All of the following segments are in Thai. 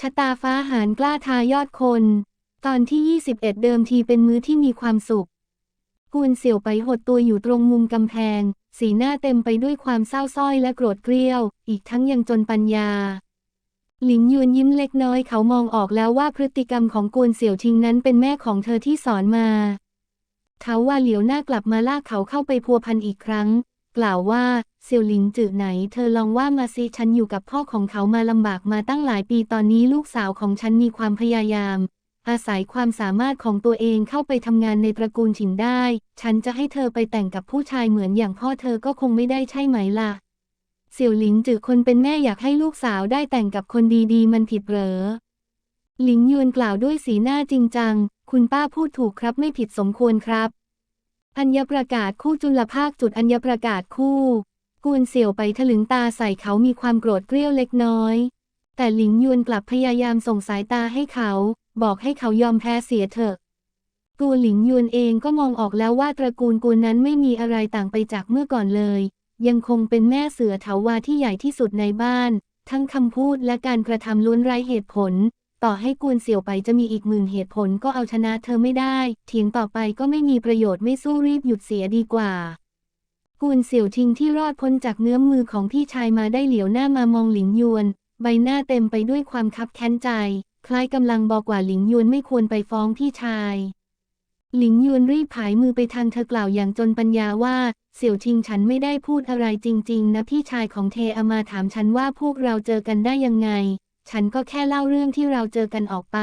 ชะตาฟ้าหารกล้าทายอดคน ตอนที่ 21 เดิมทีเป็นมื้อที่มีความสุขกูนเสี่ยวไปหดตัวอยู่ตรงมุมกำแพง สีหน้าเต็มไปด้วยความเศร้าส้อยและโกรธเกรี้ยว อีกทั้งยังจนปัญญา หลิงยวนยิ้มเล็กน้อยเขามองออกแล้วว่าพฤติกรรมของกวนเสี่ยวชิงนั้นเป็นแม่ของเธอที่สอนมา เขาว่าเหลียวหน้ากลับมาลากเขาเข้าไปพัวพันอีกครั้ง กล่าวว่าเสี่ยวหลิงจือไหน เธอลองว่ามาสิฉันอยู่กับพ่อของเขามาลำบากมาตั้งหลายปีตอนนี้ลูกสาวของฉันมีความพยายาม อาศัยความสามารถของตัวเองเข้าไปทำงานในตระกูลฉินได้ ฉันจะให้เธอไปแต่งกับผู้ชายเหมือนอย่างพ่อเธอก็คงไม่ได้ใช่ไหมล่ะเสี่ยวหลิงจือคนเป็นแม่อยากให้ลูกสาวได้แต่งกับคนดีๆ มันผิดเหรอ หลิงยวนกล่าวด้วยสีหน้าจริงจัง คุณป้าพูดถูกครับไม่ผิดสมควรครับ อัญญประกาศคู่จุลภาคจุดอัญญประกาศคู่ กวนเสี่ยวไปถลึงตาใส่เขามีความโกรธเกรี้ยวเล็กน้อย แต่หลิงยวนกลับพยายามส่งสายตาให้เขา บอกให้เขายอมแพ้เสียเถอะกูหลิงยวนเองก็มองออกแล้วว่าตระกูลกูนั้นไม่มีอะไรต่างไปจากเมื่อก่อนเลย ยังคงเป็นแม่เสือเถาวาที่ใหญ่ที่สุดในบ้าน ทั้งคำพูดและการกระทำล้วนไร้เหตุผล ต่อให้กวนเสี่ยวไปจะมีอีกหมื่นเหตุผลก็เอาชนะเธอไม่ได้ เถียงต่อไปก็ไม่มีประโยชน์ไม่สู้รีบหยุดเสียดีกว่า กวนเสี่ยวชิงที่รอดพ้นจากเงื้อมมือของพี่ชายมาได้เหลียวหน้ามามองหลิงยวน ใบหน้าเต็มไปด้วยความคับแค้นใจ คล้ายกำลังบอกว่าหลิงยวนไม่ควรไปฟ้องพี่ชายหลิงยวนรีบผายมือไปทางเธอกล่าวอย่างจนปัญญาว่า เสี่ยวชิงฉันไม่ได้พูดอะไรจริง ๆ นะพี่ชายของเทอามาถามฉันว่าพวกเราเจอกันได้ยังไง ฉันก็แค่เล่าเรื่องที่เราเจอกันออกไป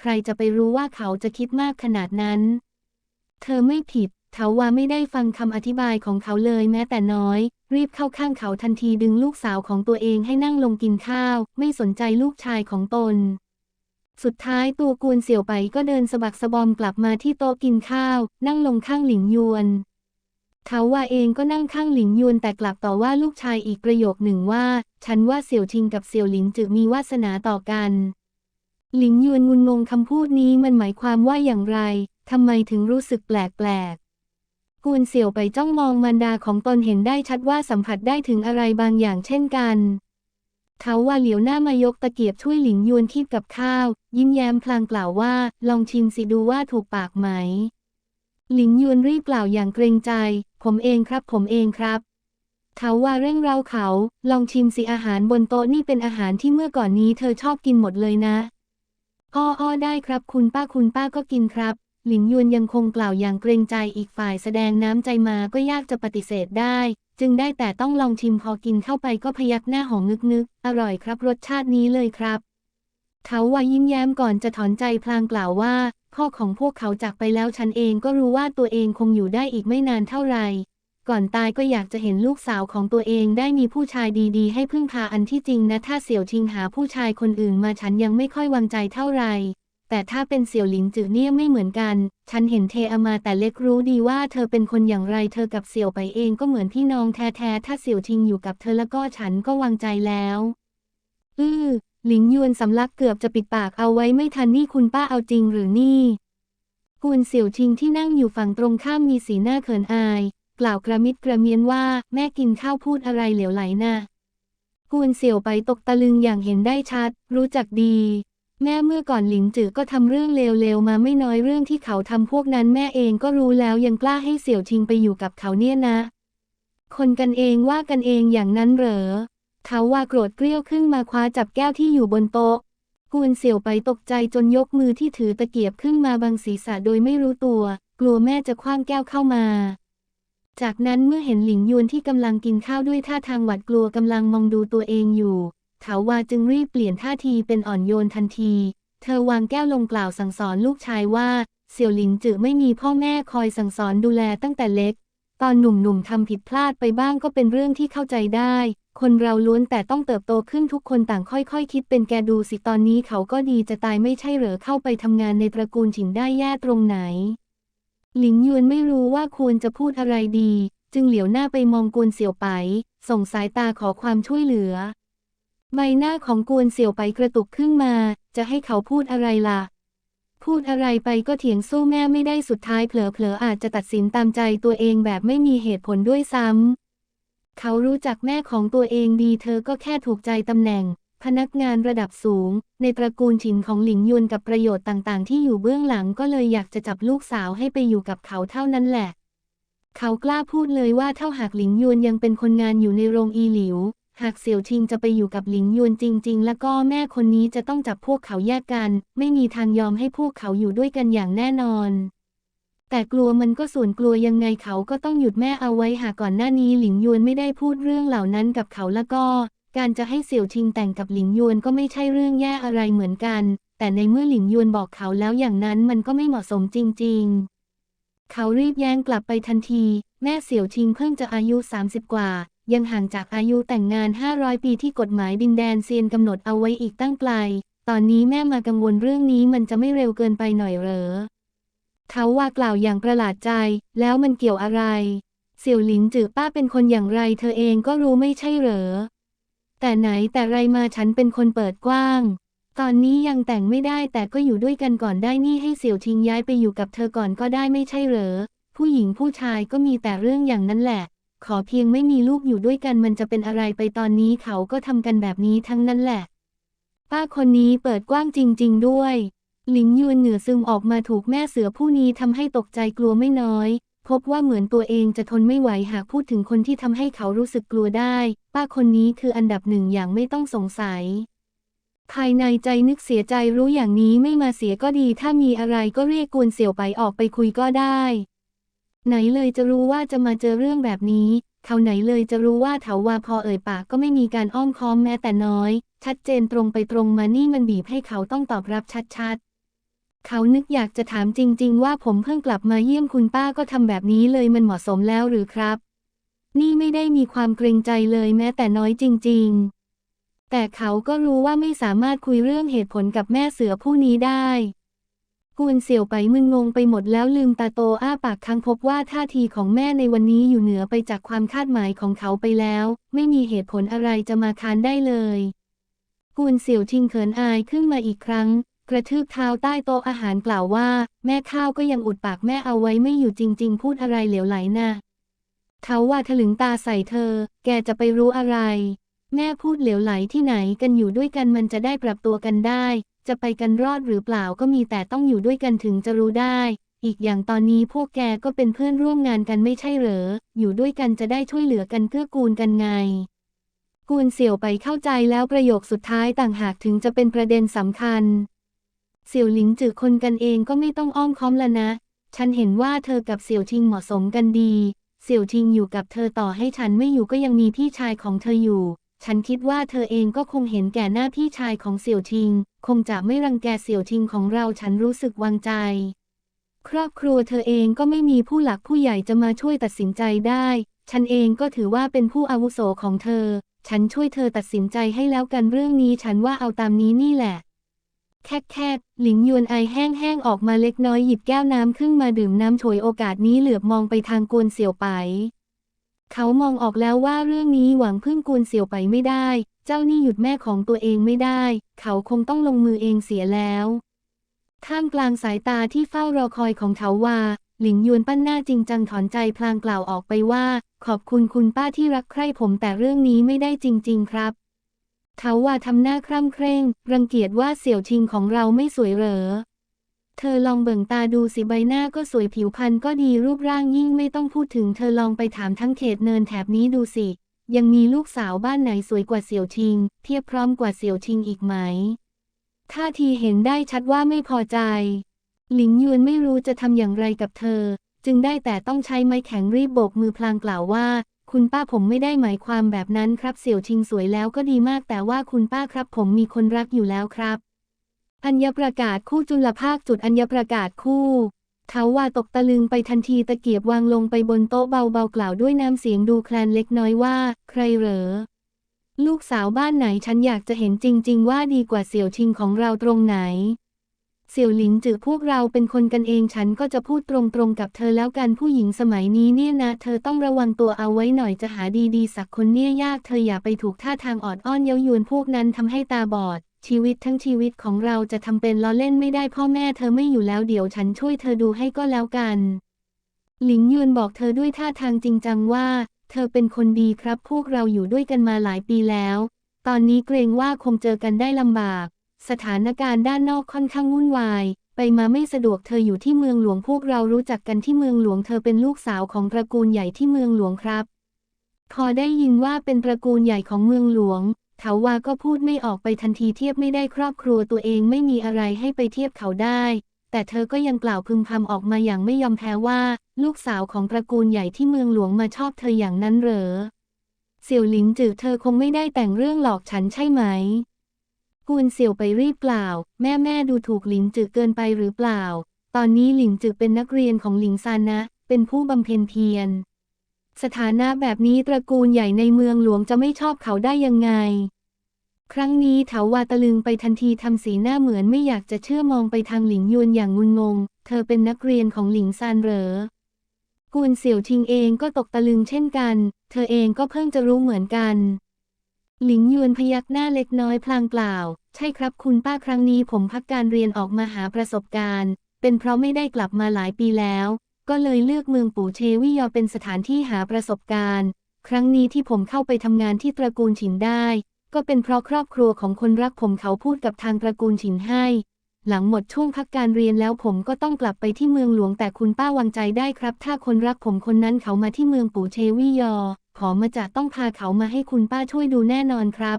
ใครจะไปรู้ว่าเขาจะคิดมากขนาดนั้น เธอไม่ผิดเถาว่าไม่ได้ฟังคำอธิบายของเขาเลยแม้แต่น้อย รีบเข้าข้างเขาทันทีดึงลูกสาวของตัวเองให้นั่งลงกินข้าว ไม่สนใจลูกชายของตน สุดท้ายตัวกวนเสี่ยวไปก็เดินสะบักสะบอมกลับมาที่โต๊ะกินข้าว นั่งลงข้างหลิงยวน เขาว่าเองก็นั่งข้างหลิงยวนแต่กลับต่อว่าลูกชายอีกประโยคหนึ่งว่า ฉันว่าเสี่ยวชิงกับเสี่ยวหลิงจึมีวาสนาต่อกัน หลิงยวนงุนงงคำพูดนี้มันหมายความว่าอย่างไรทำไมถึงรู้สึกแปลกๆกวนเสี่ยวไปจ้องมองมารดาของตนเห็นได้ชัดว่าสัมผัสได้ถึงอะไรบางอย่างเช่นกันเขาว่าเหลียวหน้ามายกตะเกียบช่วยหลิงยวนคีบกับข้าว ยิ้มแย้มพลางกล่าวว่า ลองชิมสิดูว่าถูกปากไหม หลิงยวนรีบกล่าวอย่างเกรงใจ ผมเองครับผมเองครับ เขาว่าเร่งเราเขา ลองชิมสิอาหารบนโต๊ะนี่เป็นอาหารที่เมื่อก่อนนี้เธอชอบกินหมดเลยนะ อ้ออ้อได้ครับคุณป้าคุณป้าก็กินครับ หลิงยวนยังคงกล่าวอย่างเกรงใจอีกฝ่ายแสดงน้ำใจมาก็ยากจะปฏิเสธได้ จึงได้แต่ต้องลองชิมพอกินเข้าไปก็พยักหน้าหองนึกๆ อร่อยครับรสชาตินี้เลยครับเขาว่ายิ้มแย้มก่อนจะถอนใจพลางกล่าวว่า พ่อของพวกเขาจากไปแล้วฉันเองก็รู้ว่าตัวเองคงอยู่ได้อีกไม่นานเท่าไหร่ก่อนตายก็อยากจะเห็นลูกสาวของตัวเองได้มีผู้ชายดีๆ ให้พึ่งพาอันที่จริงนะ ถ้าเสี่ยวชิงหาผู้ชายคนอื่นมาฉันยังไม่ค่อยวางใจเท่าไหร่แต่ถ้าเป็นเสี่ยวหลิงจือเนี่ยไม่เหมือนกัน ฉันเห็นเทอามาแต่เล็กรู้ดีว่าเธอเป็นคนอย่างไร เธอกับเสี่ยวไปเองก็เหมือนพี่น้องแท้ๆ ถ้าเสี่ยวชิงอยู่กับเธอแล้วก็ฉันก็วางใจแล้ว อื้อ หลิงยวนสำลักเกือบจะปิดปากเอาไว้ไม่ทันนี่คุณป้าเอาจริงหรือนี่กวนเสี่ยวชิงที่นั่งอยู่ฝั่งตรงข้ามมีสีหน้าเขินอาย กล่าวกระมิดกระเมียนว่าแม่กินข้าวพูดอะไรเหลวไหลนะ่ะกวนเสี่ยวไปตกตะลึงอย่างเห็นได้ชัด รู้จักดี แม่เมื่อก่อนหลิงจือก็ทำเรื่องเลวๆมาไม่น้อยเรื่องที่เขาทำพวกนั้นแม่เองก็รู้แล้วยังกล้าให้เสี่ยวชิงไปอยู่กับเขาเนี่ยนะ คนกันเองว่ากันเองอย่างนั้นเหรอ เขาว่าโกรธเกรี้ยวขึ้นมาคว้าจับแก้วที่อยู่บนโต๊ะกวนเสี่ยวไปตกใจจนยกมือที่ถือตะเกียบขึ้นมาบังศีรษะโดยไม่รู้ตัว กลัวแม่จะคว้างแก้วเข้ามา จากนั้นเมื่อเห็นหลิงยวนที่กำลังกินข้าวด้วยท่าทางหวาดกลัวกำลังมองดูตัวเองอยู่เขาว่าจึงรีบเปลี่ยนท่าทีเป็นอ่อนโยนทันที เธอวางแก้วลงกล่าวสั่งสอนลูกชายว่า เสี่ยวหลิงจือไม่มีพ่อแม่คอยสั่งสอนดูแลตั้งแต่เล็ก ตอนหนุ่มๆทำผิดพลาดไปบ้างก็เป็นเรื่องที่เข้าใจได้ คนเราล้วนแต่ต้องเติบโตขึ้นทุกคนต่างค่อยๆคคิดเป็นแกดูสิตอนนี้เขาก็ดีจะตายไม่ใช่เหรอเข้าไปทำงานในตระกูลฉินได้แย่ตรงไหน หลิงยวนไม่รู้ว่าควรจะพูดอะไรดี จึงเหลียวหน้าไปมองกวนเสี่ยวไป ส่งสายตาขอความช่วยเหลือ ใบหน้าของกวนเสี่ยวไปกระตุกขึ้นมา จะให้เขาพูดอะไรล่ะ พูดอะไรไปก็เถียงสู้แม่ไม่ได้สุดท้ายเผลอๆอาจจะตัดสินตามใจตัวเองแบบไม่มีเหตุผลด้วยซ้ำ เขารู้จักแม่ของตัวเองดีเธอก็แค่ถูกใจตำแหน่ง พนักงานระดับสูง ในตระกูลฉินของหลิงยวนกับประโยชน์ต่างๆ ที่อยู่เบื้องหลังก็เลยอยากจะจับลูกสาวให้ไปอยู่กับเขาเท่านั้นแหละ เขากล้าพูดเลยว่าถ้าหากหลิงยวนยังเป็นคนงานอยู่ในโรงอีหลิว หากเสี่ยวชิงจะไปอยู่กับหลิงยวนจริง ๆ แล้วก็แม่คนนี้จะต้องจับพวกเขาแยกกัน ไม่มีทางยอมให้พวกเขาอยู่ด้วยกันอย่างแน่นอน แต่กลัวมันก็ส่วนกลัวยังไงเขาก็ต้องหยุดแม่เอาไว้หากก่อนหน้านี้หลิงยวนไม่ได้พูดเรื่องเหล่านั้นกับเขาแล้วก็ การจะให้เสี่ยวชิงแต่งกับหลิงยวนก็ไม่ใช่เรื่องแย่อะไรเหมือนกัน แต่ในเมื่อหลิงยวนบอกเขาแล้วอย่างนั้นมันก็ไม่เหมาะสมจริง ๆ เขารีบแย้งกลับไปทันที แม่เสี่ยวชิงเพิ่งจะอายุ 30 กว่า ยังห่างจากอายุแต่งงาน 500 ปีที่กฎหมายดินแดนเซียนกำหนดเอาไว้อีกตั้งไกล ตอนนี้แม่มากังวลเรื่องนี้มันจะไม่เร็วเกินไปหน่อยเหรอ เขาว่ากล่าวอย่างประหลาดใจ แล้วมันเกี่ยวอะไร เสี่ยวหลินจือป้าเป็นคนอย่างไร เธอเองก็รู้ไม่ใช่เหรอ แต่ไหนแต่ไรมาฉันเป็นคนเปิดกว้าง ตอนนี้ยังแต่งไม่ได้แต่ก็อยู่ด้วยกันก่อนได้นี่ให้เสี่ยวชิงย้ายไปอยู่กับเธอก่อนก็ได้ไม่ใช่เหรอ ผู้หญิงผู้ชายก็มีแต่เรื่องอย่างนั้นแหละ ขอเพียงไม่มีลูกอยู่ด้วยกันมันจะเป็นอะไรไปตอนนี้เขาก็ทำกันแบบนี้ทั้งนั้นแหละ ป้าคนนี้เปิดกว้างจริง ๆ ด้วย หลิงยวนเหนือซึมออกมาถูกแม่เสือผู้นี้ทำให้ตกใจกลัวไม่น้อย พบว่าเหมือนตัวเองจะทนไม่ไหวหากพูดถึงคนที่ทำให้เขารู้สึกกลัวได้ ป้าคนนี้คืออันดับหนึ่งอย่างไม่ต้องสงสัย ภายในใจนึกเสียใจรู้อย่างนี้ไม่มาเสียก็ดี ถ้ามีอะไรก็เรียกกวนเสี่ยวไปออกไปคุยก็ได้ ไหนเลยจะรู้ว่าจะมาเจอเรื่องแบบนี้ เขาไหนเลยจะรู้ว่าเถาวาพอเอ่ยปากก็ไม่มีการอ้อมค้อมแม้แต่น้อย ชัดเจนตรงไปตรงมานี่มันบีบให้เขาต้องตอบรับชัดๆ เขานึกอยากจะถามจริง ๆ ว่าผมเพิ่งกลับมาเยี่ยมคุณป้าก็ทำแบบนี้เลยมันเหมาะสมแล้วหรือครับ นี่ไม่ได้มีความเกรงใจเลยแม้แต่น้อยจริง ๆ แต่เขาก็รู้ว่าไม่สามารถคุยเรื่องเหตุผลกับแม่เสือผู้นี้ได้ กวนเสี่ยวไปมึนงงไปหมดแล้วลืมตาโตอ้าปากค้างพบว่าท่าทีของแม่ในวันนี้อยู่เหนือไปจากความคาดหมายของเขาไปแล้ว ไม่มีเหตุผลอะไรจะมาค้านได้เลย กวนเสี่ยวชิงเขินอายขึ้นมาอีกครั้ง กระทืบเท้าใต้โต๊ะอาหารกล่าวว่า แม่ข้าวก็ยังอุดปากแม่เอาไว้ไม่อยู่จริง ๆ พูดอะไรเหลวไหลนะ่ะเขาว่าถลึงตาใส่เธอ แกจะไปรู้อะไร แม่พูดเหลวไหลที่ไหนกันอยู่ด้วยกันมันจะได้ปรับตัวกันได้ จะไปกันรอดหรือเปล่าก็มีแต่ต้องอยู่ด้วยกันถึงจะรู้ได้ อีกอย่างตอนนี้พวกแกก็เป็นเพื่อนร่วมงานกันไม่ใช่เหรอ อยู่ด้วยกันจะได้ช่วยเหลือกันเกื้อกูลกันไง กูนเสี่ยวไปเข้าใจแล้วประโยคสุดท้ายต่างหากถึงจะเป็นประเด็นสำคัญ เสี่ยวหลิงจือคนกันเองก็ไม่ต้องอ้อมค้อมละนะ ฉันเห็นว่าเธอกับเสี่ยวชิงเหมาะสมกันดี เสี่ยวชิงอยู่กับเธอต่อให้ฉันไม่อยู่ก็ยังมีพี่ชายของเธออยู่ ฉันคิดว่าเธอเองก็คงเห็นแก่หน้าพี่ชายของเสี่ยวชิง คงจะไม่รังแกเสี่ยวชิงของเราฉันรู้สึกวางใจ ครอบครัวเธอเองก็ไม่มีผู้หลักผู้ใหญ่จะมาช่วยตัดสินใจได้ ฉันเองก็ถือว่าเป็นผู้อาวุโสของเธอ ฉันช่วยเธอตัดสินใจให้แล้วกันเรื่องนี้ฉันว่าเอาตามนี้นี่แหละ แคบแคบหลิงยวนไอแห้งๆออกมาเล็กน้อยหยิบแก้วน้ำขึ้นมาดื่มน้ำฉวยโอกาสนี้เหลือบมองไปทางกวนเสี่ยวไป เขามองออกแล้วว่าเรื่องนี้หวังพึ่งกวนเสี่ยวไปไม่ได้ เจ้านี่หยุดแม่ของตัวเองไม่ได้ เขาคงต้องลงมือเองเสียแล้ว ท่ามกลางสายตาที่เฝ้ารอคอยของเขาว่าหลิงยวนปั้นหน้าจริงจังถอนใจพลางกล่าวออกไปว่า ขอบคุณคุณป้าที่รักใคร่ผมแต่เรื่องนี้ไม่ได้จริง ๆ ครับ เขาว่าทำหน้าคร่ำเคร่ง รังเกียจว่าเสี่ยวชิงของเราไม่สวยเหรอ เธอลองเบิ่งตาดูสิใบหน้าก็สวยผิวพรรณก็ดีรูปร่างยิ่งไม่ต้องพูดถึงเธอลองไปถามทั้งเขตเนินแถบนี้ดูสิ ยังมีลูกสาวบ้านไหนสวยกว่าเสี่ยวชิง เทียบพร้อมกว่าเสี่ยวชิงอีกไหมท่าทีเห็นได้ชัดว่าไม่พอใจ หลิงยวนไม่รู้จะทำอย่างไรกับเธอ จึงได้แต่ต้องใช้ไม้แข็งรีบโบกมือพลางกล่าวว่า คุณป้าผมไม่ได้หมายความแบบนั้นครับเสี่ยวชิงสวยแล้วก็ดีมากแต่ว่าคุณป้าครับผมมีคนรักอยู่แล้วครับ อัญญประกาศคู่จุลภาคจุดอัญญประกาศคู่เขาว่าตกตะลึงไปทันทีตะเกียบวางลงไปบนโต๊ะเบาๆกล่าวด้วยน้ำเสียงดูแคลนเล็กน้อยว่า ใครเหรอ ลูกสาวบ้านไหนฉันอยากจะเห็นจริง ๆ ว่าดีกว่าเสี่ยวชิงของเราตรงไหน เสี่ยวหลิงจือพวกเราเป็นคนกันเองฉันก็จะพูดตรงๆกับเธอแล้วกันผู้หญิงสมัยนี้เนี่ยนะ เธอต้องระวังตัวเอาไว้หน่อยจะหาดีๆสักคนเนี่ยยากเธออย่าไปถูกท่าทางออดอ้อนเย้ายวนพวกนั้นทำให้ตาบอด ชีวิตทั้งชีวิตของเราจะทำเป็นล้อเล่นไม่ได้พ่อแม่เธอไม่อยู่แล้วเดี๋ยวฉันช่วยเธอดูให้ก็แล้วกัน หลิงยวนบอกเธอด้วยท่าทางจริงจังว่า เธอเป็นคนดีครับพวกเราอยู่ด้วยกันมาหลายปีแล้ว ตอนนี้เกรงว่าคงเจอกันได้ลำบาก สถานการณ์ด้านนอกค่อนข้างวุ่นวาย ไปมาไม่สะดวกเธออยู่ที่เมืองหลวงพวกเรารู้จักกันที่เมืองหลวงเธอเป็นลูกสาวของตระกูลใหญ่ที่เมืองหลวงครับพอได้ยินว่าเป็นตระกูลใหญ่ของเมืองหลวง เถาวาก็พูดไม่ออกไปทันทีเทียบไม่ได้ครอบครัวตัวเองไม่มีอะไรให้ไปเทียบเขาได้ แต่เธอก็ยังกล่าวพึมพำออกมาอย่างไม่ยอมแพ้ว่า ลูกสาวของตระกูลใหญ่ที่เมืองหลวงมาชอบเธออย่างนั้นเหรอ เสี่ยวหลินจือเธอคงไม่ได้แต่งเรื่องหลอกฉันใช่ไหมกูนเสี่ยวไปรีบกล่าว แม่แม่ดูถูกหลินจือเกินไปหรือเปล่า ตอนนี้หลินจือเป็นนักเรียนของหลิงซานนะ เป็นผู้บำเพ็ญเพียร สถานะแบบนี้ตระกูลใหญ่ในเมืองหลวงจะไม่ชอบเขาได้ยังไง ครั้งนี้เถาวาตะลึงไปทันทีทำสีหน้าเหมือนไม่อยากจะเชื่อมองไปทางหลิงยวนอย่างงุนงง เธอเป็นนักเรียนของหลิงซานเหรอกูนเสี่ยวทิงเองก็ตกตะลึงเช่นกัน เธอเองก็เพิ่งจะรู้เหมือนกัน หลิงยวนพยักหน้าเล็กน้อยพลางเปล่า ใช่ครับคุณป้าครั้งนี้ผมพักการเรียนออกมาหาประสบการณ์ เป็นเพราะไม่ได้กลับมาหลายปีแล้ว ก็เลยเลือกเมืองปู่เชวิยอเป็นสถานที่หาประสบการณ์ ครั้งนี้ที่ผมเข้าไปทำงานที่ตระกูลฉินได้ ก็เป็นเพราะครอบครัวของคนรักผมเขาพูดกับทางตระกูลฉินให้ หลังหมดช่วงพักการเรียนแล้วผมก็ต้องกลับไปที่เมืองหลวงแต่คุณป้าวางใจได้ครับ ถ้าคนรักผมคนนั้นเขามาที่เมืองปู่เชวิยอขอมาจะต้องพาเขามาให้คุณป้าช่วยดูแน่นอนครับ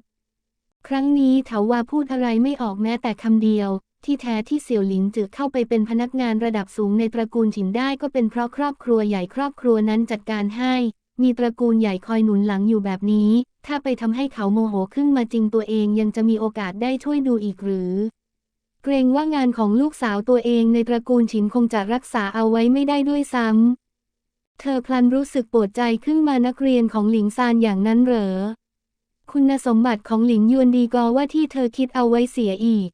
ครั้งนี้เถาวาพูดอะไรไม่ออกแม้แต่คำเดียว ที่แท้ที่เสี่ยวหลินจือเข้าไปเป็นพนักงานระดับสูงในตระกูลฉินได้ก็เป็นเพราะครอบครัวใหญ่ครอบครัวนั้นจัดการให้ มีตระกูลใหญ่คอยหนุนหลังอยู่แบบนี้ ถ้าไปทำให้เขาโมโหขึ้นมาจริงตัวเองยังจะมีโอกาสได้ช่วยดูอีกหรือ เกรงว่างานของลูกสาวตัวเองในตระกูลฉินคงจะรักษาเอาไว้ไม่ได้ด้วยซ้ำเธอพลันรู้สึกปวดใจขึ้นมานักเรียนของหลิงซานอย่างนั้นเหรอ คุณสมบัติของหลิงยวนดีกอว่าที่เธอคิดเอาไว้เสียอีก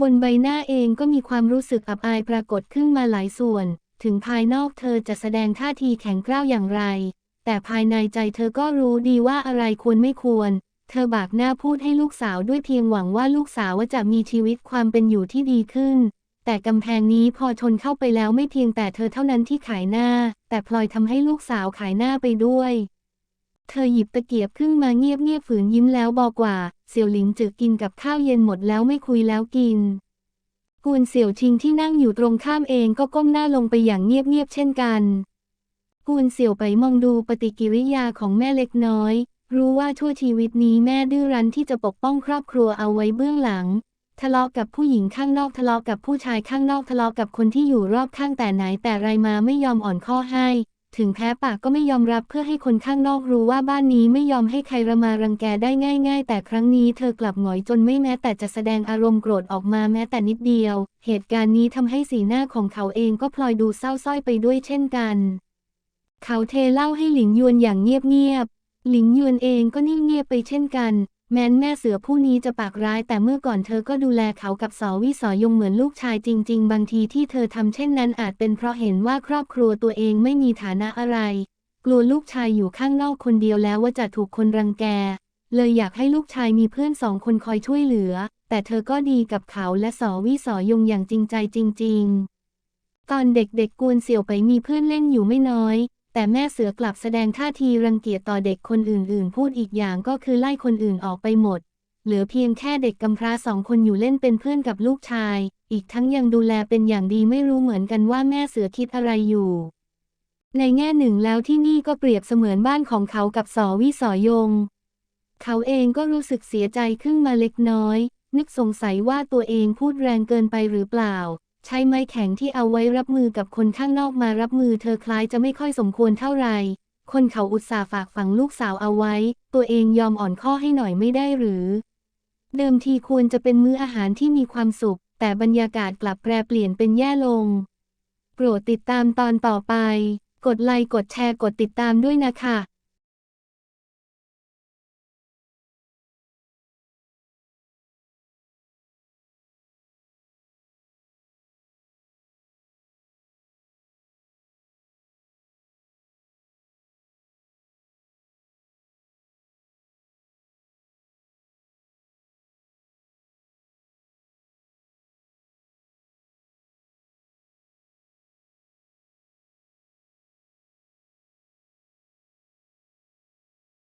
บนใบหน้าเองก็มีความรู้สึกอับอายปรากฏขึ้นมาหลายส่วน ถึงภายนอกเธอจะแสดงท่าทีแข็งกร้าวอย่างไร แต่ภายในใจเธอก็รู้ดีว่าอะไรควรไม่ควร เธอบากหน้าพูดให้ลูกสาวด้วยเพียงหวังว่าลูกสาวจะมีชีวิตความเป็นอยู่ที่ดีขึ้น แต่กำแพงนี้พอชนเข้าไปแล้วไม่เพียงแต่เธอเท่านั้นที่ขายหน้า แต่พลอยทำให้ลูกสาวขายหน้าไปด้วย เธอหยิบตะเกียบขึ้นมาเงียบเงียบฝืนยิ้มแล้วบอกว่า เสี่ยวหลิงจือกินกับข้าวเย็นหมดแล้วไม่คุยแล้วกินกูนเสี่ยวชิงที่นั่งอยู่ตรงข้ามเองก็ก้มหน้าลงไปอย่างเงียบๆเช่นกันกูนเสี่ยวไปมองดูปฏิกิริยาของแม่เล็กน้อย รู้ว่าชั่วชีวิตนี้แม่ดื้อรั้นที่จะปกป้องครอบครัวเอาไว้เบื้องหลัง ทะเลาะกับผู้หญิงข้างนอกทะเลาะกับผู้ชายข้างนอกทะเลาะกับคนที่อยู่รอบข้างแต่ไหนแต่ไรมาไม่ยอมอ่อนข้อให้ ถึงแพ้ปากก็ไม่ยอมรับเพื่อให้คนข้างนอกรู้ว่าบ้านนี้ไม่ยอมให้ใครระมารังแกได้ง่าย ๆ แต่ครั้งนี้เธอกลับหงอยจนไม่แม้แต่จะแสดงอารมณ์โกรธออกมาแม้แต่นิดเดียว เหตุการณ์นี้ทำให้สีหน้าของเขาเองก็พลอยดูเศร้าส้อยไปด้วยเช่นกัน เขาเทเล่าให้หลิงยวนอย่างเงียบๆหลิงยวนเองก็นิ่งเงียบไปเช่นกัน แม้นแม่เสือผู้นี้จะปากร้ายแต่เมื่อก่อนเธอก็ดูแลเขากับสอวิสอยงเหมือนลูกชายจริง ๆ บางทีที่เธอทำเช่นนั้นอาจเป็นเพราะเห็นว่าครอบครัวตัวเองไม่มีฐานะอะไร กลัวลูกชายอยู่ข้างนอกคนเดียวแล้วว่าจะถูกคนรังแก เลยอยากให้ลูกชายมีเพื่อนสองคนคอยช่วยเหลือ แต่เธอก็ดีกับเขาและสอวิสอยงอย่างจริงใจจริง ๆ ตอนเด็กๆกวนเสี่ยวไปมีเพื่อนเล่นอยู่ไม่น้อย แต่แม่เสือกลับแสดงท่าทีรังเกียจต่อเด็กคนอื่นๆ พูดอีกอย่างก็คือไล่คนอื่นออกไปหมด เหลือเพียงแค่เด็กกำพร้าสองคนอยู่เล่นเป็นเพื่อนกับลูกชาย อีกทั้งยังดูแลเป็นอย่างดีไม่รู้เหมือนกันว่าแม่เสือคิดอะไรอยู่ ในแง่หนึ่งแล้วที่นี่ก็เปรียบเสมือนบ้านของเขากับสอวิสอยง เขาเองก็รู้สึกเสียใจขึ้นมาเล็กน้อย นึกสงสัยว่าตัวเองพูดแรงเกินไปหรือเปล่า ใช้ไม้แข็งที่เอาไว้รับมือกับคนข้างนอกมารับมือเธอคล้ายจะไม่ค่อยสมควรเท่าไหร่ คนเขาอุตส่าห์ฝากฝังลูกสาวเอาไว้ ตัวเองยอมอ่อนข้อให้หน่อยไม่ได้หรือ เดิมทีควรจะเป็นมื้ออาหารที่มีความสุข แต่บรรยากาศกลับแปรเปลี่ยนเป็นแย่ลง โปรดติดตามตอนต่อไป กดไลค์กดแชร์กดติดตามด้วยนะคะ